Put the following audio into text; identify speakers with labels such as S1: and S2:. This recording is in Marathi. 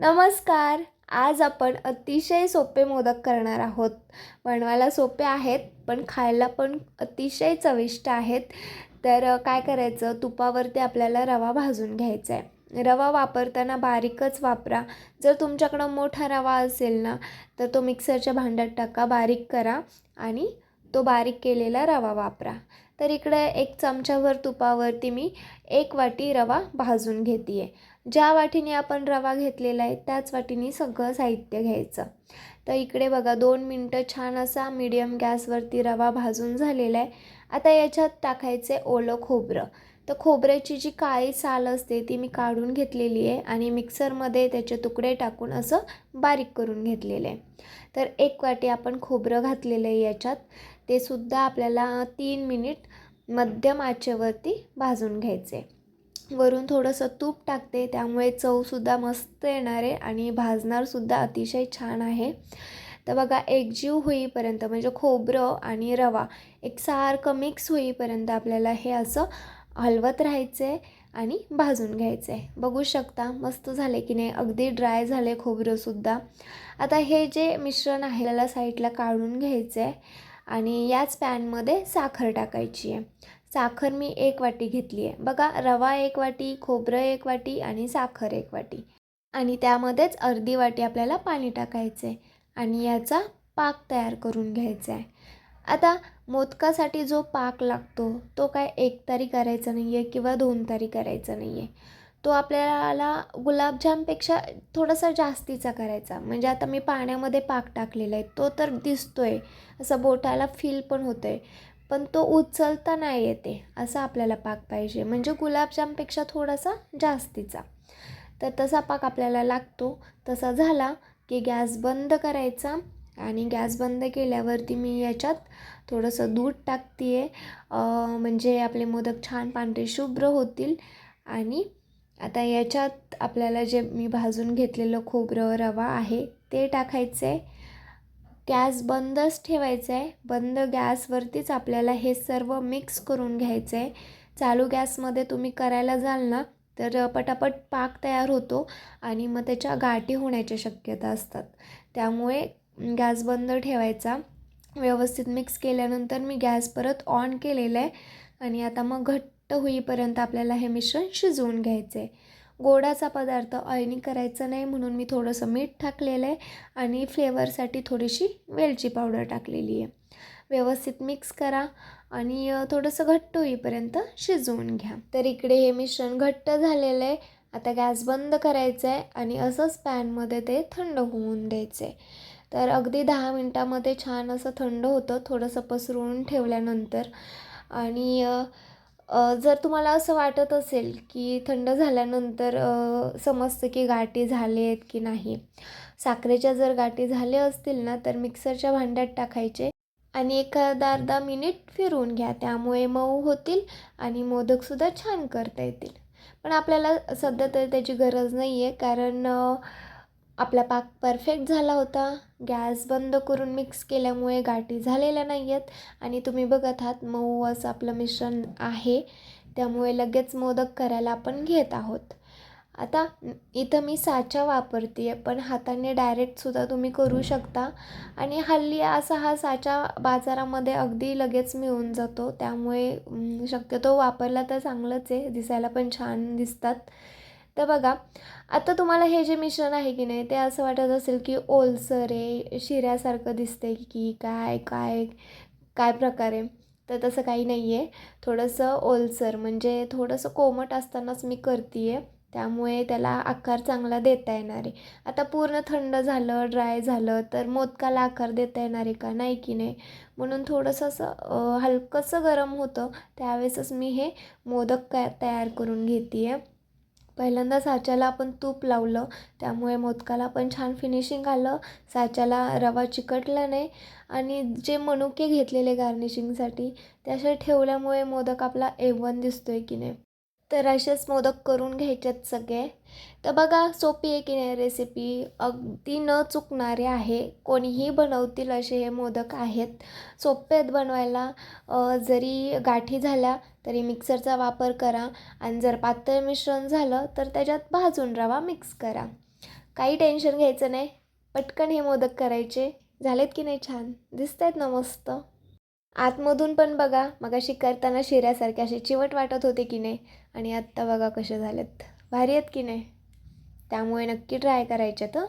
S1: नमस्कार. आज आपण अतिशय सोपे मोदक करणार आहोत. बनवायला सोपे आहेत पण खायला पण अतिशय चविष्ट आहेत. तर काय करायचं? तुपावरती आपल्याला रवा भाजून घ्यायचा आहे रवा वापरताना बारीकच वापरा. जर तुमच्याकडं मोठा रवा असेल ना तर तो मिक्सरच्या भांड्यात टाका बारीक करा आणि तो बारीक केलेला रवा वापरा. तर इकडे एक चमच्याभर तुपावरती मी एक वाटी रवा भाजून घेते आहे ज्या वाटीने आपण रवा घेतलेला आहे त्याच वाटीने सगळं साहित्य घ्यायचं. तर इकडे बघा दोन मिनटं छान असा मीडियम गॅसवरती रवा भाजून झालेला आहे. आता याच्यात टाकायचे ओलं खोबरं. तर खोबऱ्याची जी काळी साल असते ती मी काढून घेतलेली आहे आणि मिक्सरमध्ये त्याचे तुकडे टाकून असं बारीक करून घेतलेलं आहे. तर एक वाटी आपण खोबरं घातलेलं आहे याच्यात. ते सुद्धा आपल्याला तीन मिनिट मध्यम आचेवरती भाजून घ्यायचे. वरून थोडंसं तूप टाकते त्यामुळे चवसुद्धा मस्त येणार आहे आणि भाजणारसुद्धा अतिशय छान आहे. तर बघा एकजीव होईपर्यंत म्हणजे खोबरं आणि रवा एकसारखं मिक्स होईपर्यंत आपल्याला हे असं हलवत राहायचं आहे आणि भाजून घ्यायचं. आहे बघू शकता मस्त झाले की नाही अगदी ड्राय झाले खोबरंसुद्धा आता हे जे मिश्रण आहे त्याला साईडला काढून घ्यायचं आहे आणि याच पॅनमध्ये साखर टाकायची आहे. साखर मी एक वाटी घेतली आहे. बघा रवा एक वाटी खोबरं एक वाटी आणि साखर एक वाटी. आणि त्यामध्येच अर्धी वाटी आपल्याला पाणी टाकायचं आहे आणि याचा पाक तयार करून घ्यायचा आहे आता मोदकासाठी जो पाक लागतो तो काय एक तारी करायचा नाही आहे किंवा दोन तारी करायचा नाही आहे तो आपल्याला गुलाबजामपेक्षा थोडासा जास्तीचा करायचा. म्हणजे आता मी पाण्यामध्ये पाक टाकलेला आहे तो तर दिसतो आहे असं बोटाला फील पण होतं आहे पण तो उचलता नाही येते असा आपल्याला पाक पाहिजे. म्हणजे गुलाबजामपेक्षा थोडासा जास्तीचा. तर तसा पाक आपल्याला लागतो. तसा झाला की गॅस बंद करायचा आणि गॅस बंद केल्यावरती मी याच्यात थोडंसं दूध टाकते आहे म्हणजे आपले मोदक छान पांढरे शुभ्र होतील. आणि आता याच्यात आपल्याला जे मी भाजून घेतलेलं खोबरं रवा आहे ते टाकायचं आहे गॅस बंदच ठेवायचा आहे बंद गॅसवरतीच आपल्याला हे सर्व मिक्स करून घ्यायचं आहे चालू गॅसमध्ये तुम्ही करायला जाल ना तर पटापट पाक तयार होतो आणि मग त्याच्या गाठी होण्याच्या शक्यता असतात. त्यामुळे गॅस बंद ठेवायचा. व्यवस्थित मिक्स केल्यानंतर मी गॅस परत ऑन केलेला आहे आणि आता मग घट्ट होईपर्यंत आपल्याला हे मिश्रण शिजवून घ्यायचं आहे गोडाचा पदार्थ ऑयनी करायचा नाही म्हणून मी थोडंसं मीठ टाकलेलं आहे आणि फ्लेवरसाठी थोडीशी वेलची पावडर टाकलेली आहे. व्यवस्थित मिक्स करा आणि थोडंसं घट्ट होईपर्यंत शिजवून घ्या. तर इकडे हे मिश्रण घट्ट झालेलं आहे. आता गॅस बंद करायचं आहे आणि असंच पॅनमध्ये ते थंड होऊन द्यायचं आहे तर अगदी दहा मिनटामध्ये छान असं थंड होतं. थोडंसं पसरवून ठेवल्यानंतर आणि जर तुम्हाला असं वाटत असेल की थंड झाल्यानंतर समजतं की गाठी झाले आहेत की नाही. साखरेच्या जर गाठी झाल्या असतील ना तर मिक्सरच्या भांड्यात टाकायचे आणि एखादा अर्धा मिनिट फिरवून घ्या. त्यामुळे मऊ होतील आणि मोदकसुद्धा छान करता येतील. पण आपल्याला सध्या तरी त्याची गरज नाही आहे कारण आपला पाक परफेक्ट झाला होता. गॅस बंद करून मिक्स केल्यामुळे गाठी झालेल्या नाही आहेत आणि तुम्ही बघत आहात मऊ असं आपलं मिश्रण आहे. त्यामुळे लगेच मोदक करायला आपण घेत आहोत. आता इथं मी साचा वापरते आहे पण हाताने डायरेक्टसुद्धा तुम्ही करू शकता. आणि हल्ली असा हा साचा बाजारामध्ये अगदी लगेच मिळून जातो. त्यामुळे शक्यतो वापरला तर चांगलंच आहे. दिसायला पण छान दिसतात. तर बघा आता तुम्हाला हे जे मिश्रण आहे की नाही ते असं वाटत असेल की ओलसर आहे शिऱ्यासारखं दिसते की काय काय काय प्रकार आहे. तर तसं काही नाही आहे थोडंसं ओलसर म्हणजे थोडंसं कोमट असतानाच मी करते आहे त्यामुळे त्याला आकार चांगला देता येणार आहे. आता पूर्ण थंड झालं ड्राय झालं तर मोदकाला आकार देता येणार आहे का? नाही की नाही? म्हणून थोडंसं असं हलकंसं गरम होतं. त्यावेळेसच मी हे मोदक काय तयार करून घेते आहे पहिल्यांदा साच्याला आपण तूप लावलं त्यामुळे मोदकाला पण छान फिनिशिंग आलं साच्याला रवा चिकटला नाही आणि जे मनुके घेतलेले गार्निशिंगसाठी ते असे ठेवल्यामुळे मोदक आपला एवन दिसतो आहे की नाही. तर असेच मोदक करून घ्यायचेत सगळे. तर बघा सोपी आहे की नाही रेसिपी अगदी न चुकणारे आहे. कोणीही बनवतील असे हे मोदक आहेत. सोपे आहेत बनवायला. जरी गाठी झाल्या तरी मिक्सरचा वापर करा. आणि जर पातळ मिश्रण झालं तर त्याच्यात भाजून रवा मिक्स करा. काही टेन्शन घ्यायचं नाही. पटकन हे मोदक करायचे. झालेत की नाही छान? दिसत आहेत ना मस्त? आतमधून पण बघा मगाशी करताना शिऱ्यासारखे असे चिवट वाटत होते की नाही आणि आत्ता बघा कसे झालेत. भारी आहेत की नाही? त्यामुळे नक्की ट्राय करायच्यात हं.